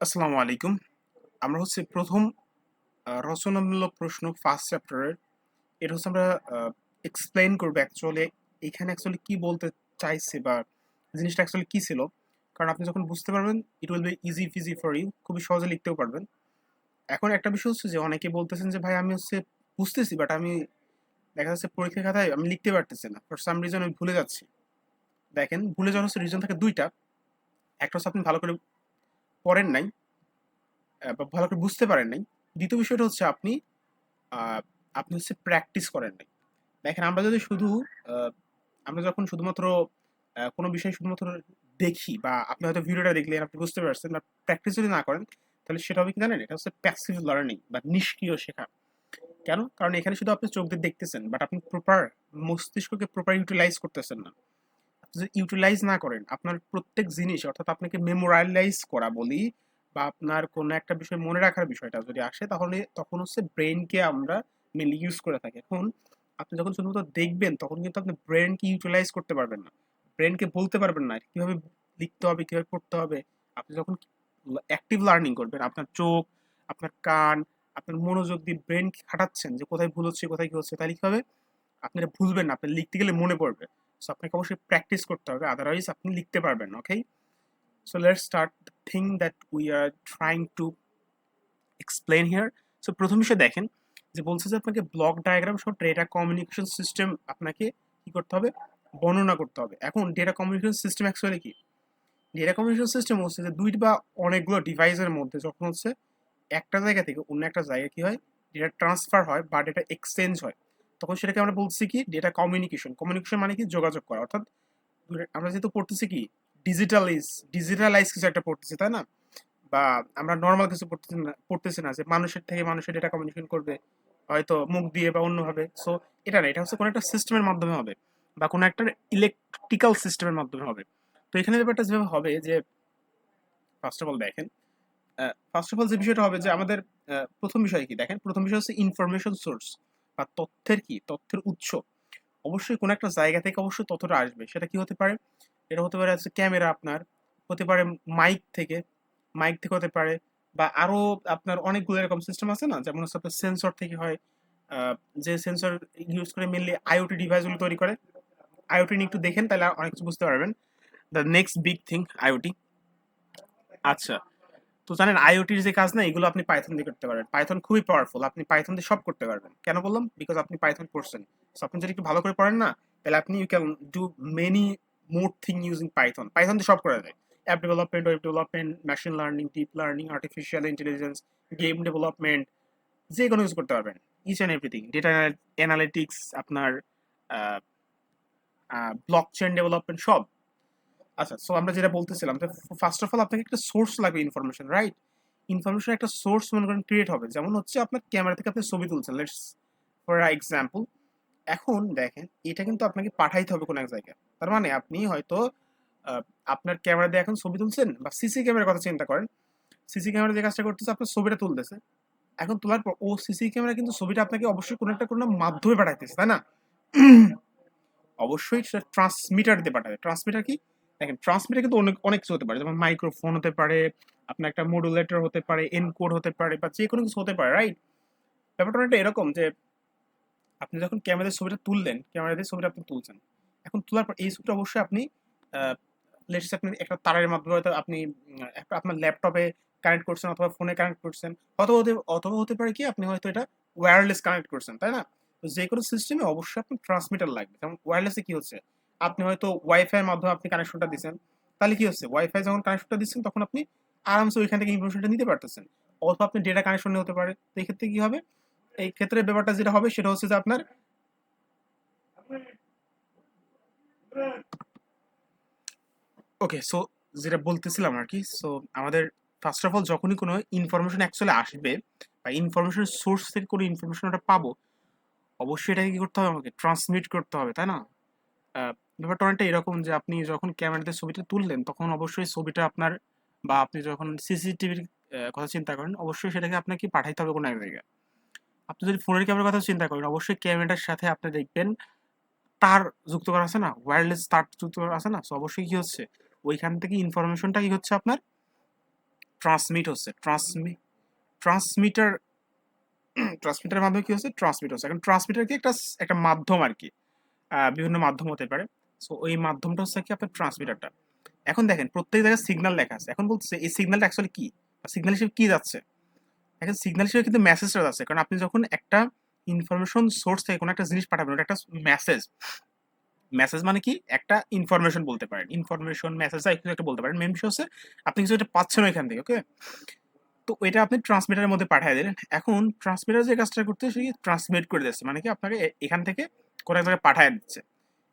আসসালামু আলাইকুম। আমরা হচ্ছে প্রথম রচনামূলক প্রশ্ন ফার্স্ট চ্যাপ্টারের এটা হচ্ছে আমরা এক্সপ্লেন করব অ্যাকচুয়ালি এখানে অ্যাকচুয়ালি কি বলতে চাইছে বা জিনিসটা অ্যাকচুয়ালি কি ছিল। কারণ আপনি যখন বুঝতে পারবেন it will be easy peasy for you খুবই সহজে লিখতেও পারবেন। এখন একটা বিষয় হচ্ছে যে অনেকে বলতেছেন যে, ভাই, আমি হচ্ছে বুঝতেছি বাট আমি দেখা যাচ্ছে পরীক্ষার খাতায় আমি লিখতে পারতেছি না। ফর সাম রিজন আমি ভুলে যাচ্ছি। দেখেন, ভুলে যাওয়ার হচ্ছে রিজন থাকে দুইটা। একটা হচ্ছে আপনি ভালো করে পড়েন নাই বা ভালো করে বুঝতে পারেন নাই। দ্বিতীয় বিষয়টা হচ্ছে আপনি আপনি হচ্ছে প্র্যাকটিস করেন নাই। দেখেন, আমরা যদি শুধু আমরা যখন শুধুমাত্র কোনো বিষয় শুধুমাত্র দেখি বা আপনি হয়তো ভিডিওটা দেখলেন, আপনি বুঝতে পারছেন, বা প্র্যাকটিস যদি না করেন, তাহলে সেটা হবে কি জানেন? এটা হচ্ছে প্যাসিভ লার্নিং বা নিষ্ক্রিয় শেখা। কেন? কারণ এখানে শুধু আপনি চোখ দিয়ে দেখতেছেন বাট আপনি প্রপার মস্তিষ্ককে প্রপার ইউটিলাইজ করতেছেন না। ইউটিলাইজ না করেন, আপনার প্রত্যেক জিনিস, অর্থাৎ আপনাকে মেমোরালাইজ করা বলি, বা আপনার কোনো একটা বিষয় মনে রাখার বিষয়টা যদি আসে, তাহলে তখন হচ্ছে ব্রেনকে আমরা মেনলি ইউজ করে থাকি। এখন আপনি যখন শুধুমাত্র দেখবেন, তখন কিন্তু আপনি ব্রেনকে ইউটিলাইজ করতে পারবেন না। ব্রেনকে বলতে পারবেন না কীভাবে লিখতে হবে, কীভাবে পড়তে হবে। আপনি যখন অ্যাক্টিভ লার্নিং করবেন, আপনার চোখ, আপনার কান, আপনার মনোযোগ দিয়ে ব্রেন খাটাচ্ছেন যে কোথায় ভুল হচ্ছে, কোথায় কী হচ্ছে, তাহলে কি হবে? আপনি এটা ভুলবেন না, আপনি লিখতে গেলে মনে পড়বে। সো আপনাকে অবশ্যই প্র্যাকটিস করতে হবে। আদারওয়াইজ আপনি লিখতে পারবেন okay so let's start thing that we are trying to explain here so প্রথম বিষয় দেখেন, যে বলছে যে আপনাকে ব্লক ডায়াগ্রাম সহ ডেটা কমিউনিকেশন সিস্টেম আপনাকে কি করতে হবে? বর্ণনা করতে হবে। এখন ডেটা কমিউনিকেশন সিস্টেম অ্যাকচুয়ালি কি? ডেটা কমিউনিকেশন সিস্টেম হচ্ছে যে দুই বা অনেকগুলো ডিভাইসের মধ্যে যখন হচ্ছে একটা জায়গা থেকে অন্য একটা জায়গায় কি হয়? ডেটা ট্রান্সফার হয় বা ডেটা এক্সচেঞ্জ হয়। তখন সেটাকে আমরা বলছি কি? ডেটা কমিউনিকেশন কমিউনিকেশন মানে কি? যোগাযোগ করা। অর্থাৎ আমরা যেহেতু পড়তেছি কি? ডিজিটালাইজ ডিজিটালাইজ কিছু একটা পড়তেছি, তাই না? বা আমরা নর্মাল কিছু পড়তেছি না পড়তেছি না যে মানুষের থেকে মানুষের ডেটা কমিউনিকেশন করবে, হয়তো মুখ দিয়ে বা অন্যভাবে। সো এটা না, এটা হচ্ছে কোনো একটা সিস্টেমের মাধ্যমে হবে বা কোনো একটা ইলেকট্রিক্যাল সিস্টেমের মাধ্যমে হবে। তো এখানে ব্যাপারটা যেভাবে হবে যে ফার্স্ট অফ অল দেখেন ফার্স্ট অফ অল যে বিষয়টা হবে যে আমাদের প্রথম বিষয় কি? দেখেন, প্রথম বিষয় হচ্ছে ইনফরমেশন সোর্স বা তথ্যের কি? তথ্যের উৎস। অবশ্যই কোনো একটা জায়গা থেকে অবশ্যই তথ্যটা আসবে। সেটা কি হতে পারে? এটা হতে পারে হচ্ছে ক্যামেরা আপনার, হতে পারে মাইক থেকে মাইক থেকে হতে পারে বা আরও আপনার অনেকগুলো এরকম সিস্টেম আছে না? যেমন হচ্ছে আপনার সেন্সর থেকে হয় যে সেন্সর ইউজ করে মেনলি আইওটি ডিভাইসগুলো তৈরি করে। আইওটি নিয়ে একটু দেখেন, তাহলে অনেক কিছু বুঝতে পারবেন। The next big thing IoT আচ্ছা তো জানেন আইওটির যে কাজ না, এগুলো আপনি পাইথন দিয়ে করতে পারবেন। পাইথন খুবই পাওয়ারফুল আপনি পাইথন দিয়ে সব করতে পারবেন। কেন বললাম? বিকজ আপনি পাইথন পড়ছেন সো আপনি যদি একটু ভালো করে পড়েন না, তাহলে আপনি you can do many more thing using Python Python দিয়ে সব করা যায়। App development web development machine learning deep learning artificial intelligence game development যে কোনো ইউজ করতে পারবেন। Each and everything data analytics আপনার ব্লক চেন ডেভেলপমেন্ট সব। আচ্ছা সো আমরা যেটা বলতেছিলাম যে ফার্স্ট অফ অল আপনাকে একটা সোর্স লাগবে ইনফরমেশন রাইট ইনফরমেশন একটা সোর্স মনে করেন ক্রিয়েট হবে, যেমন হচ্ছে আপনার ক্যামেরা থেকে আপনি ছবি তুলছেন লেটস ফর এক্সাম্পল এখন দেখেন এটা কিন্তু আপনাকে পাঠাইতে হবে কোনো এক জায়গায়, তার মানে আপনি হয়তো আপনার ক্যামেরা দিয়ে এখন ছবি তুলছেন বা সিসি ক্যামেরার কথা চিন্তা করেন সিসি ক্যামেরা যে কাজটা করতেছে, আপনার ছবিটা তুলতেছে, এখন তোলার পর, ও সিসি ক্যামেরা কিন্তু ছবিটা আপনাকে অবশ্যই কোনো একটা কোনো মাধ্যমে পাঠাইতেছে, তাই না? অবশ্যই সেটা ট্রান্সমিটার দিয়ে পাঠাবে ট্রান্সমিটার কি? দেখেন ট্রান্সমিটার কিন্তু অনেক অনেক কিছু হতে পারে। যেমন মাইক্রোফোন হতে পারে, আপনার একটা মডুলেটর হতে পারে এনকোড হতে পারে বা যে কোনো কিছু হতে পারে রাইট ব্যাপারটা অনেকটা এরকম যে, আপনি যখন ক্যামেরাতে ছবিটা তুললেন ক্যামেরা দিয়ে ছবিটা আপনি তুলছেন, এখন তোলার পর এই ছবিটা অবশ্যই আপনি লেটস আপনি একটা তারের মাধ্যমে হয়তো আপনি আপনার ল্যাপটপে কানেক্ট করছেন অথবা ফোনে কানেক্ট করছেন, অথবা হতে অথবা হতে পারে কি আপনি হয়তো এটা ওয়্যারলেস কানেক্ট করছেন, তাই না? তো যে কোনো সিস্টেমে অবশ্যই আপনার ট্রান্সমিটার লাগবে। যেমন ওয়্যারলেসে কি হচ্ছে? আপনি হয়তো ওয়াইফাই এর মাধ্যমে আপনি কানেকশনটা দিচ্ছেন তাহলে কি হচ্ছে? ওয়াইফাই যখন কানেকশনটা দিচ্ছেন, তখন আপনি আরামসে ওইখান থেকে ইনফরমেশনটা নিতে পারতেছেন। অথবা আপনি ডেটা কানেকশন হতে পারে। তো এই ক্ষেত্রে কি হবে? এই ক্ষেত্রে ব্যাপারটা যেটা হবে, সেটা হচ্ছে যে আপনার ওকে সো যেটা বলতেছিলাম আর কি সো আমাদের ফার্স্ট অফ অল যখনই কোনো ইনফরমেশন অ্যাকচুয়ালি আসবে বা ইনফরমেশন সোর্স থেকে কোনো ইনফরমেশন ওটা পাবো, অবশ্যই এটাকে কি করতে হবে? আমাকে ট্রান্সমিট করতে হবে, তাই না? ব্যাপারটা এরকম যে আপনি যখন ক্যামেরাতে ছবিটা তুললেন, তখন অবশ্যই ছবিটা আপনার বা আপনি যখন সিসিটিভির কথা চিন্তা করেন, অবশ্যই সেটাকে আপনাকে পাঠাইতে হবে কোনো এক জায়গায়। আপনি যদি ফোনের ক্যামেরার কথা চিন্তা করেন, অবশ্যই ক্যামেরার সাথে আপনি দেখবেন, তার যুক্ত করা আছে না ওয়্যারলেস তার যুক্ত করা আছে না সো অবশ্যই কি হচ্ছে, ওইখান থেকে ইনফরমেশনটা কি হচ্ছে আপনার? ট্রান্সমিট হচ্ছে ট্রান্সমি ট্রান্সমিটার ট্রান্সমিটারের মাধ্যমে কি হচ্ছে? ট্রান্সমিট হচ্ছে। এখন ট্রান্সমিটার কি একটা একটা মাধ্যম আর কি বিভিন্ন মাধ্যম হতে পারে। সো ওই মাধ্যমটা হচ্ছে কি আপনার ট্রান্সমিটারটা এখন দেখেন, প্রত্যেক জায়গায় সিগন্যাল লেখা আছে। এখন বলছে এই সিগন্যালটা অ্যাকচুয়ালি কি? সিগন্যাল হিসেবে কি যাচ্ছে? এখন সিগন্যাল হিসেবে কিন্তু মেসেজটা যাচ্ছে। কারণ আপনি যখন একটা ইনফরমেশন সোর্স থেকে কোনো একটা জিনিস পাঠাবেন, ওটা একটা মেসেজ মেসেজ মানে কি? একটা ইনফরমেশন বলতে পারেন। ইনফরমেশন মেসেজ একটা বলতে পারেন। মেন বিষয় হচ্ছে, আপনি কিছু একটা পাচ্ছেন ওইখান থেকে ওকে তো এটা আপনি ট্রান্সমিটারের মধ্যে পাঠিয়ে দিলেন। এখন ট্রান্সমিটার যে কাজটা করতে সে ট্রান্সমিট করে দিচ্ছে। মানে কি আপনাকে এখান থেকে কোনো এক জায়গায় পাঠিয়ে দিচ্ছে।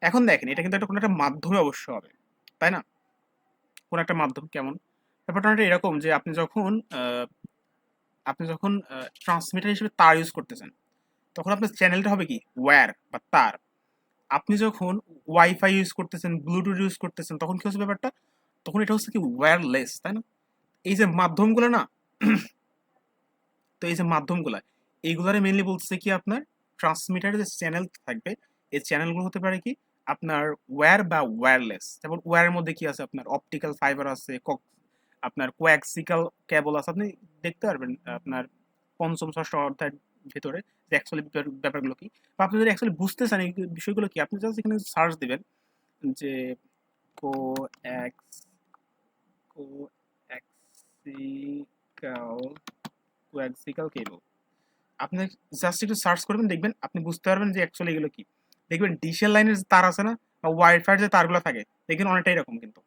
এখন দেখেন, এটা কিন্তু একটা কোনো একটা মাধ্যমে অবশ্য হবে, তাই না? কোনো একটা মাধ্যম কেমন? ব্যাপারটা এরকম যে আপনি যখন আপনি যখন ট্রান্সমিটার হিসেবে তার ইউজ করতেছেন, তখন আপনার চ্যানেলটা হবে কি? ওয়্যার বা তার। আপনি যখন ওয়াইফাই ইউজ করতেছেন ব্লুটুথ ইউজ করতেছেন, তখন কি হচ্ছে ব্যাপারটা? তখন এটা হচ্ছে কি? ওয়্যারলেস তাই না? এই যে মাধ্যমগুলো না, তো এই যে মাধ্যমগুলো, এইগুলারে মেনলি বলতেছে কি আপনার? ট্রান্সমিটারের যে চ্যানেল থাকবে, এই চ্যানেলগুলো হতে পারে কি? আপনার ওয়্যার বা ওয়্যারলেস যেমন ওয়্যারের মধ্যে কি আছে? আপনার অপটিক্যাল ফাইবার আছে আপনার কোয়াক্সিক্যাল কেবল আছে, আপনি দেখতে পারবেন আপনার পঞ্চম ষষ্ঠ অধ্যায়ের ভেতরে যে অ্যাকচুয়ালি ব্যাপারগুলো কি। বা আপনি যদি অ্যাকচুয়ালি বুঝতে চান এই বিষয়গুলো কি, আপনি জাস্ট এখানে সার্চ দিবেন যে কো এক্স কো এক্সিক্যাল কোয়াক্সিক্যাল কেবল আপনি জাস্ট একটু সার্চ করবেন, দেখবেন, আপনি বুঝতে পারবেন যে অ্যাকচুয়ালি এগুলো কি। দেখবেন ডিশেল লাইনের তার আছে না, বা ওয়াইফাই যে তারগুলো থাকে, দেখবেন অনেকটাই এরকম কিন্তু।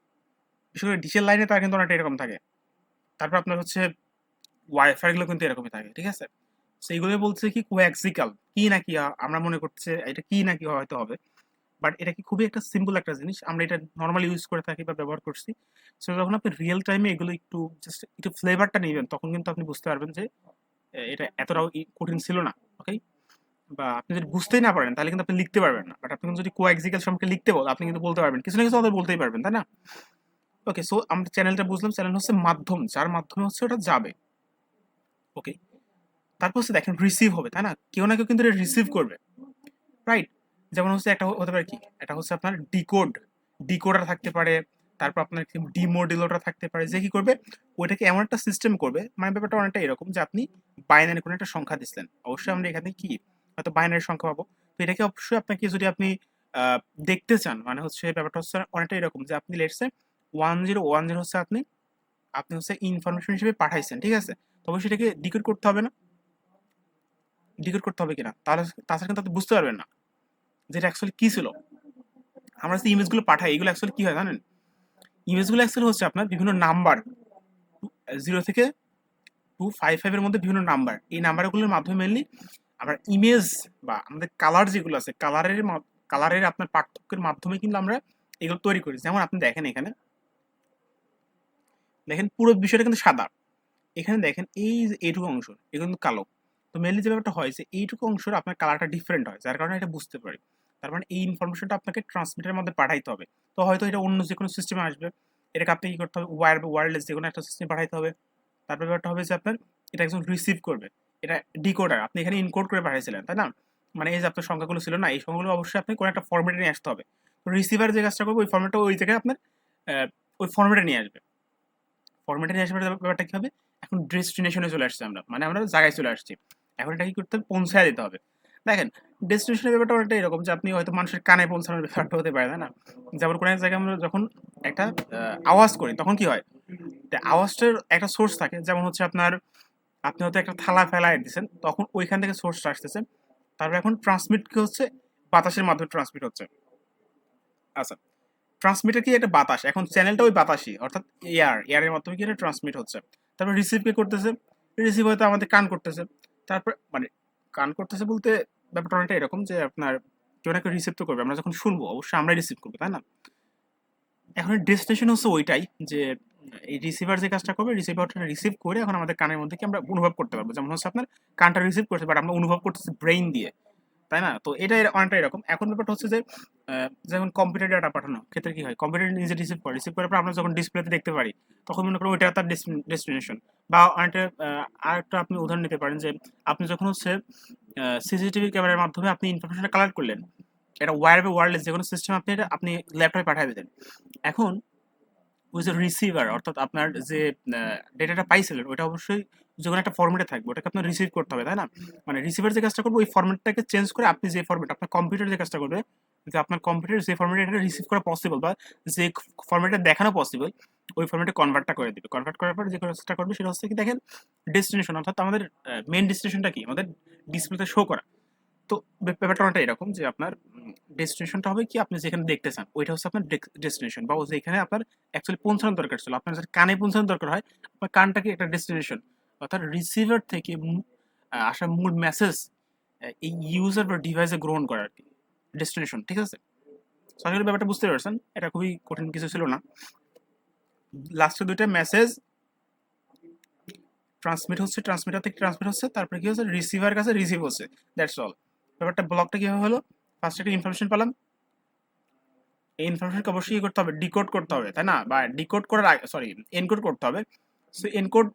বিশেষ করে ডিশেল লাইনের তার কিন্তু অনেকটা এরকম থাকে। তারপর আপনার হচ্ছে ওয়াইফাই গুলো কিন্তু এরকমই থাকে, ঠিক আছে? তো এইগুলো বলছে কি কোয়াক্সিক্যাল কি নাকি আ- আমরা মনে করছে এটা কি নাকি হয়তো হবে। বাট এটা কি খুবই একটা সিম্পল একটা জিনিস, আমরা এটা নর্মালি ইউজ করে থাকি বা ব্যবহার করছি। সো যখন আপনি রিয়েল টাইমে এগুলো একটু জাস্ট একটু ফ্লেভারটা নেবেন, তখন কিন্তু আপনি বুঝতে পারবেন যে এটা এতটাও কঠিন ছিল না ওকে বা আপনি যদি বুঝতেই না পারেন, তাহলে কিন্তু আপনি লিখতে পারবেন না। বাট আপনি কিন্তু যদি কোয়াক্সিক্যাল সম্পর্কে লিখতে বল, আপনি কিন্তু বলতে পারবেন। কিছু না কিছু বলতেই পারবেন, তাই না? ওকে সো আমরা চ্যানেলটা বুঝলাম। চ্যানেল হচ্ছে মাধ্যম, যার মাধ্যমে হচ্ছে ওটা যাবে। ওকে তারপর হচ্ছে দেখেন রিসিভ হবে, তাই না? কেউ না কেউ কিন্তু এটা রিসিভ করবে। রাইট যেমন হচ্ছে একটা হতে পারে কি? এটা হচ্ছে আপনার ডিকোড ডিকোডার থাকতে পারে, তারপর আপনার ডিমোডিলোটা থাকতে পারে। যে কি করবে? ওইটাকে এমন একটা সিস্টেম করবে মানে ব্যাপারটা অনেকটা এরকম যে আপনি বাইনারি কোনো একটা সংখ্যা দিচ্ছেন অবশ্যই আমরা এখানে কি হয়তো বাইনারি সংখ্যা পাবো। তো এটাকে অবশ্যই আপনাকে যদি আপনি দেখতে চান মানে হচ্ছে ব্যাপারটা হচ্ছে অনেকটা এরকম যে আপনি let's say one zero one zero হচ্ছে আপনি আপনি হচ্ছে ইনফরমেশন হিসেবে পাঠাইছেন, ঠিক আছে? তবে সেটাকে ডিকোড করতে হবে না। ডিকোড করতে হবে কিনা? তাহলে তাছাড়া কিন্তু আপনি বুঝতে পারবেন না যেটা অ্যাকচুয়ালি কি ছিল। আমরা যে ইমেজগুলো পাঠাই, এগুলো অ্যাকচুয়ালি কি হয় জানেন? ইমেজগুলো অ্যাকচুয়ালি হচ্ছে আপনার বিভিন্ন নাম্বার জিরো থেকে টু ফাইভ ফাইভের মধ্যে বিভিন্ন নাম্বার এই নাম্বারগুলোর মাধ্যমে মেনলি আমরা ইমেজ বা আমাদের কালার যেগুলো আছে কালারের কালারের আপনার পার্থক্যের মাধ্যমে কিন্তু আমরা এগুলো তৈরি করি। যেমন আপনি দেখেন এখানে। দেখেন পুরো বিষয়টা কিন্তু সাদা। এখানে দেখেন এই এইটুকু অংশ, এগুলো কিন্তু কালো। তো মেনলি যে ব্যাপারটা হয় যে এইটুকু অংশের আপনার কালারটা ডিফারেন্ট হয়, যার কারণে এটা বুঝতে পারি। তার মানে এই ইনফরমেশনটা আপনাকে ট্রান্সমিটারের মধ্যে পাঠাইতে হবে। তো হয়তো এটা অন্য যে কোনো সিস্টেমে আসবে। এটাকে আপনি কি করতে হবে? ওয়ার বা ওয়্যারলেস যে কোনো একটা সিস্টেমে পাঠাইতে হবে। তারপর ব্যাপারটা হবে যে আপনার এটা একজন রিসিভ করবে। এটা ডিকোডার আপনি এখানে ইনকোড করে পাঠিয়েছিলেন, তাই না? মানে এই যে আপনার সংখ্যাগুলো ছিল না, এই সংখ্যাগুলো অবশ্যই আপনি কোনো একটা ফর্মেটে নিয়ে আসতে হবে। তো রিসিভার যে কাজটা করবে, ওই ফর্মেটটা ওই জায়গায় আপনার ওই ফর্মেটে নিয়ে আসবে। ফর্মেটে নিয়ে আসবে ব্যাপারটা কি হবে? এখন ডেস্টিনেশনে চলে আসছি আমরা মানে আমরা জায়গায় চলে আসছি। এখন এটা কি করতে হবে? পৌঁছায় দিতে হবে। দেখেন ডেস্টিনেশনের ব্যাপারটা অনেকটা এরকম যে আপনি হয়তো মানুষের কানে পৌঁছানোর ব্যাপারটা হতে পারে না? যেমন কোনো এক জায়গায় আমরা যখন একটা আওয়াজ করি, তখন কি হয়? আওয়াজটার একটা সোর্স থাকে, যেমন হচ্ছে আপনার আপনি হয়তো একটা থালা ফেলায় দিচ্ছেন তখন ওইখান থেকে সোর্সটা আসতেছে। তারপর এখন ট্রান্সমিট কি হচ্ছে? বাতাসের মাধ্যমে ট্রান্সমিট হচ্ছে। আচ্ছা ট্রান্সমিটার কি একটা বাতাস? এখন চ্যানেলটা ওই বাতাসই, অর্থাৎ এয়ার এয়ারের মাধ্যমে কি এটা ট্রান্সমিট হচ্ছে। তারপর রিসিভ কে করতেছে? রিসিভ হয়তো আমাদের কান করতেছে। তারপর মানে কান করতেছে বলতে ব্যাপারটা অনেকটা এরকম যে আপনার কেউ না কেউ রিসিভ তো করবে। আমরা যখন শুনব, অবশ্যই আমরা রিসিভ করব, তাই না? এখন ডেস্টিনেশন হচ্ছে ওইটাই যে এই রিসিভার যে কাজটা করবে রিসিভারটা রিসিভ করে এখন আমাদের কানের মধ্যে কি আমরা অনুভব করতে পারব? যেমন হচ্ছে আপনার কানটা রিসিভ করছে বাট আমরা অনুভব করতেছি ব্রেইন দিয়ে, তাই না? তো এটা অনেকটা এরকম। এখন ব্যাপারটা হচ্ছে যে যেমন কম্পিউটার ডাটা পাঠানো, ক্ষেত্রে কি হয়? কম্পিউটার নিজে রিসিভ করে রিসিভ করার পর আমরা যখন ডিসপ্লেতে দেখতে পারি, তখন মনে করো ওইটা তার ডেস্টিনেশন বা অনেকটা আরেকটা আপনি উদাহরণ নিতে পারেন যে, আপনি যখন হচ্ছে সিসিটিভি ক্যামেরার মাধ্যমে আপনি ইনফরমেশনটা কালেক্ট করলেন, এটা ওয়্যার বা ওয়্যারলেস যে কোনো সিস্টেম আপনি এটা, আপনি ল্যাপটপে পাঠিয়ে দিলেন। এখন যে রিসিভার অর্থাৎ আপনার যে ডেটাটা পাইছিলেন ওটা অবশ্যই যে কোনো একটা ফরম্যাটে থাকবে। ওটাকে আপনার রিসিভ করতে হবে, তাই না? মানে রিসিভার যে কাজটা করবে, ওই ফরম্যাটটাকে চেঞ্জ করে আপনি যে ফর্মেট আপনার কম্পিউটার যে কাজটা করবে, যে আপনার কম্পিউটার যে ফরম্যাটে এটা রিসিভ করা পসিবল বা যে ফরম্যাটে দেখানো পসিবল ওই ফরম্যাটে কনভার্টটা করে দিবে। কনভার্ট করার পর যে কাজটা করবে, সেটা হচ্ছে কি দেখেন ডেস্টিনেশন অর্থাৎ আমাদের মেন ডেস্টিনেশনটা কি? আমাদের ডিসপ্লেতে শো করা। তো ব্যাপারটা অনেকটা এরকম যে আপনার ডেস্টিনেশনটা হবে কি আপনি যেখানে দেখতে চান ওইটা হচ্ছে আপনার ডেস্টিনেশন বা যেখানে আপনার অ্যাকচুয়ালি পৌঁছানোর দরকার ছিল। আপনার যাতে কানে পৌঁছানোর দরকার হয় আপনার কানটাকে একটা ডেস্টিনেশন অর্থাৎ রিসিভার থেকে আসা মূল মেসেজ এই ইউজার বা ডিভাইসে গ্রহণ করা আর কি? ডেস্টিনেশন ঠিক আছে? So, আশা করি ব্যাপারটা বুঝতে পারছেন। এটা খুবই কঠিন কিছু ছিল না। লাস্টে দুইটা মেসেজ ট্রান্সমিট হচ্ছে ট্রান্সমিটার থেকে ট্রান্সমিট হচ্ছে তারপরে কি হচ্ছে? রিসিভার কাছে রিসিভ হচ্ছে। দ্যাটস অল ব্যাপারটা ব্লকটা কীভাবে হলো? ফার্স্ট একটা ইনফরমেশন পেলাম। এই ইনফরমেশনকে অবশ্যই করতে হবে ডিকোড করতে হবে, তাই না? বা ডিকোড করার আগে সরি এনকোড করতে হবে। সো এনকোড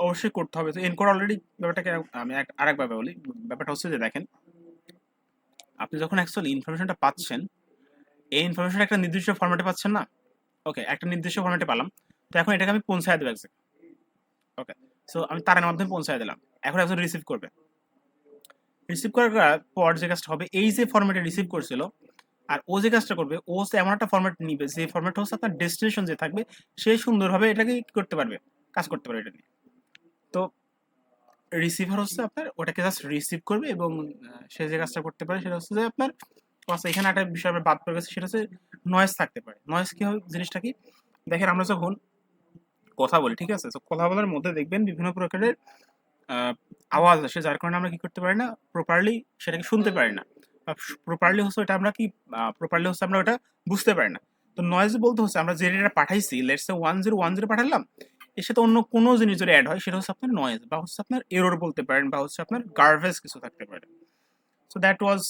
অবশ্যই করতে হবে। তো এনকোড অলরেডি ব্যাপারটাকে আমি এক- আরেকভাবে বলি। ব্যাপারটা হচ্ছে যে দেখেন, আপনি যখন অ্যাকচুয়ালি ইনফরমেশনটা পাচ্ছেন, এই ইনফরমেশন একটা নির্দিষ্ট ফরম্যাটে পাচ্ছেন না? ওকে একটা নির্দিষ্ট ফরম্যাটে পেলাম। তো এখন এটাকে আমি পৌঁছায় দেবো ওকে সো আমি তারের মাধ্যমে পৌঁছায় দিলাম। এখন একজন রিসিভ করবে। রিসিভ করার পর যে কাজটা হবে, এই যে ফরম্যাটে রিসিভ করছিল, আর ও যে কাজটা করবে, ও এমন একটা ফরম্যাট নিবে, যে ফরম্যাট হচ্ছে আপনার ডেস্টিনেশন যে থাকবে, সে সুন্দরভাবে এটাকে করতে পারবে, কাজ করতে পারবে এটা নিয়ে। তো রিসিভার হচ্ছে আপনার, ওটাকে জাস্ট রিসিভ করবে এবং সে যে কাজটা করতে পারে সেটা হচ্ছে যে আপনার এখানে একটা বিষয় আমরা বাদ পড়ে গেছে, সেটা হচ্ছে নয়েজ থাকতে পারে। নয়েজ কি হবে জিনিসটা কি? দেখেন আমরা যখন কথা বলি, ঠিক আছে? তো কথা বলার মধ্যে দেখবেন বিভিন্ন প্রকারের আওয়াজ আসে, যার কারণে আমরা কি করতে পারি না প্রপারলি সেটাকে শুনতে পারি না। প্রপারলি হচ্ছে ওটা আমরা কি প্রপারলি হচ্ছে আমরা ওটা বুঝতে পারি না। তো নয়েজ বলতে হচ্ছে আমরা যে ডেটা পাঠাইছি let's one zero one zero পাঠালাম এর সাথে অন্য কোনো জিনিস যদি অ্যাড হয়, সেটা হচ্ছে আপনার নয়েজ বা হচ্ছে আপনার এরর বলতে পারেন বা হচ্ছে আপনার গার্ভেজ কিছু থাকতে পারে। So that was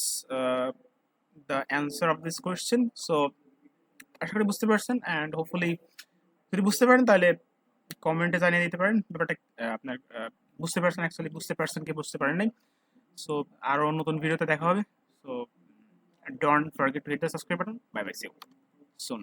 the answer of this question so আশা করি বুঝতে পারছেন অ্যান্ড হোপফুলি যদি বুঝতে পারেন তাহলে কমেন্টে জানিয়ে দিতে পারেন। ব্যাপারটা আপনার বুঝতে পারছেন অ্যাকচুয়ালি বুঝতে পারছেন কি বুঝতে পারেন নাই? সো আরও নতুন ভিডিওতে দেখা হবে। So don't forget to hit the subscribe button bye bye see you soon